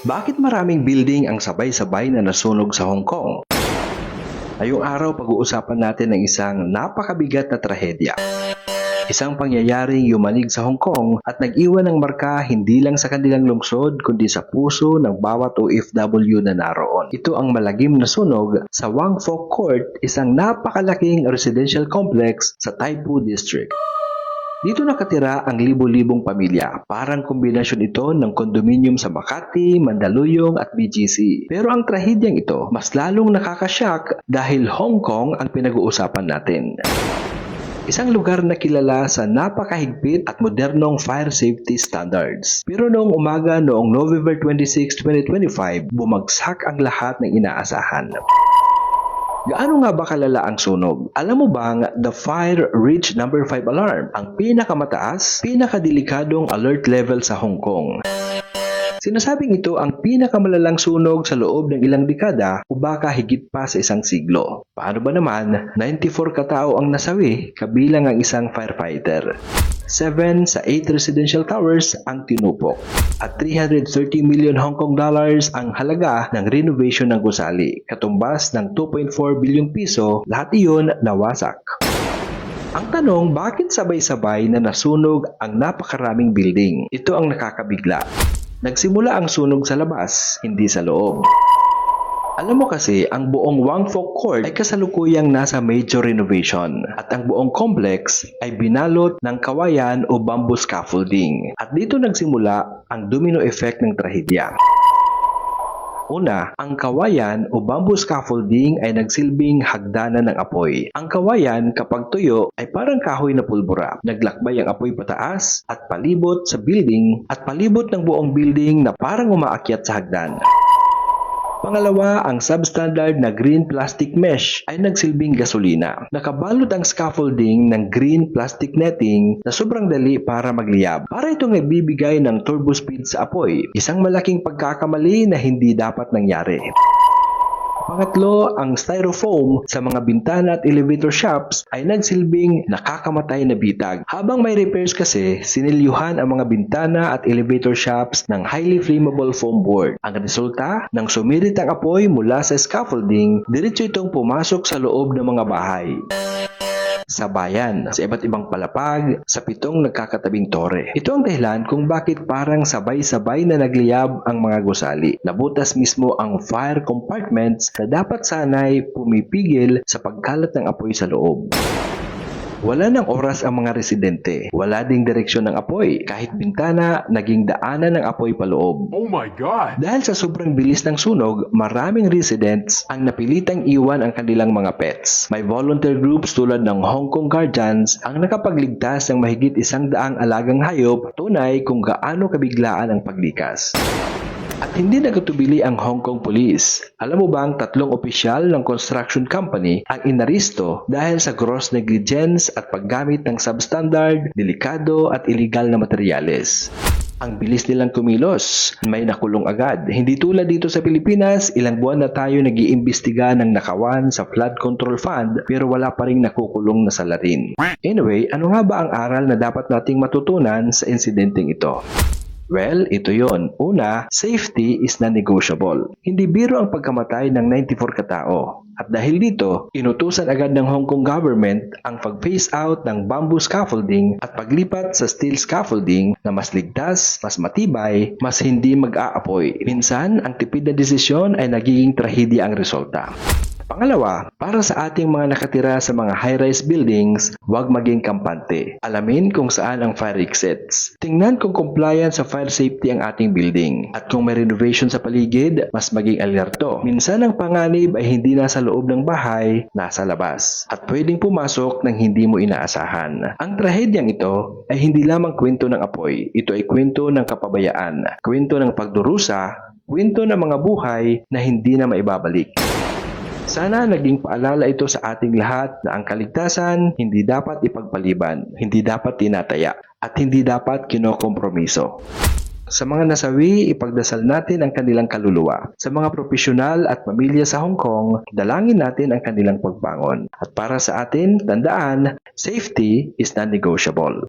Bakit maraming building ang sabay-sabay na nasunog sa Hong Kong? Ngayong araw pag-uusapan natin ang isang napakabigat na trahedya. Isang pangyayaring yumanig sa Hong Kong at nag-iwan ng marka hindi lang sa kanilang lungsod kundi sa puso ng bawat OFW na naroon. Ito ang malagim na sunog sa Wang Fok Court, isang napakalaking residential complex sa Taipu District. Dito nakatira ang libo-libong pamilya. Parang kombinasyon ito ng kondominium sa Makati, Mandaluyong at BGC. Pero ang trahedyang ito, mas lalong nakakashock dahil Hong Kong ang pinag-uusapan natin. Isang lugar na kilala sa napakahigpit at modernong fire safety standards. Pero noong umaga noong November 26, 2025, bumagsak ang lahat ng inaasahan. Gaano nga ba kalala ang sunog? Alam mo bang the fire reached number 5 alarm, ang pinakamataas, pinakadelikadong alert level sa Hong Kong. Sinasabing ito ang pinakamalalang sunog sa loob ng ilang dekada o baka higit pa sa isang siglo. Paano ba naman, 94 katao ang nasawi kabilang ang isang firefighter. 7 sa 8 residential towers ang tinupok at 330 million Hong Kong dollars ang halaga ng renovation ng gusali, katumbas ng 2.4 bilyong piso, lahat iyon nawasak. Ang tanong, bakit sabay-sabay na nasunog ang napakaraming building? Ito ang nakakabigla. Nagsimula ang sunog sa labas, hindi sa loob. Alam mo kasi, ang buong Wang Fok Court ay kasalukuyang nasa major renovation at ang buong complex ay binalot ng kawayan o bamboo scaffolding. At dito nagsimula ang domino effect ng trahedya. Una, ang kawayan o bamboo scaffolding ay nagsilbing hagdanan ng apoy. Ang kawayan kapag tuyo ay parang kahoy na pulbura. Naglakbay ang apoy pataas at palibot sa building at palibot ng buong building na parang umaakyat sa hagdan. Pangalawa, ang substandard na green plastic mesh ay nagsilbing gasolina. Nakabalot ang scaffolding ng green plastic netting na sobrang dali para magliyab. Para itong nagbibigay ng turbo speed sa apoy, isang malaking pagkakamali na hindi dapat nangyari. Pangatlo, ang styrofoam sa mga bintana at elevator shops ay nagsilbing nakakamatay na bitag. Habang may repairs kasi, sinilyuhan ang mga bintana at elevator shops ng highly flammable foam board. Ang resulta, nang sumirit ang apoy mula sa scaffolding, diretso itong pumasok sa loob ng mga bahay sa bayan, sa iba't ibang palapag, sa pitong nagkakatabing tore. Ito ang dahilan kung bakit parang sabay-sabay na nagliyab ang mga gusali. Nabutas mismo ang fire compartments na dapat sanay pumipigil sa pagkalat ng apoy sa loob. Wala ng oras ang mga residente. Wala ding direksyon ng apoy. Kahit bintana, naging daanan ng apoy paloob. Oh my god! Dahil sa sobrang bilis ng sunog, maraming residents ang napilitang iwan ang kanilang mga pets. May volunteer groups tulad ng Hong Kong Guardians ang nakapagligtas ng mahigit isang daang alagang hayop tunay kung gaano kabiglaan ang paglikas. At hindi nagtubili ang Hong Kong Police. Alam mo bang tatlong opisyal ng construction company ang inaristo dahil sa gross negligence at paggamit ng substandard, delikado at illegal na materyales. Ang bilis nilang kumilos, may nakulong agad. Hindi tulad dito sa Pilipinas, ilang buwan na tayo nag-iimbestiga ng nakawan sa flood control fund pero wala pa rin nakukulong na salarin. Anyway, ano nga ba ang aral na dapat nating matutunan sa insidenteng ito? Well, ito yon. Una, safety is non-negotiable. Hindi biro ang pagkamatay ng 94 katao. At dahil dito, inutusan agad ng Hong Kong government ang pag-phase out ng bamboo scaffolding at paglipat sa steel scaffolding na mas ligtas, mas matibay, mas hindi mag-aapoy. Minsan, ang tipid na desisyon ay nagiging trahedya ang resulta. Pangalawa, para sa ating mga nakatira sa mga high-rise buildings, huwag maging kampante. Alamin kung saan ang fire exits. Tingnan kung compliant sa fire safety ang ating building. At kung may renovation sa paligid, mas maging alerto. Minsan ang panganib ay hindi nasa loob ng bahay, nasa labas. At pwedeng pumasok ng hindi mo inaasahan. Ang trahedyang ito ay hindi lamang kwento ng apoy. Ito ay kwento ng kapabayaan, kwento ng pagdurusa, kwento ng mga buhay na hindi na maibabalik. Sana naging paalala ito sa ating lahat na ang kaligtasan hindi dapat ipagpaliban, hindi dapat tinataya, at hindi dapat kinokompromiso. Sa mga nasawi, ipagdasal natin ang kanilang kaluluwa. Sa mga profesional at pamilya sa Hong Kong, dalangin natin ang kanilang pagbangon. At para sa atin, tandaan, safety is non-negotiable.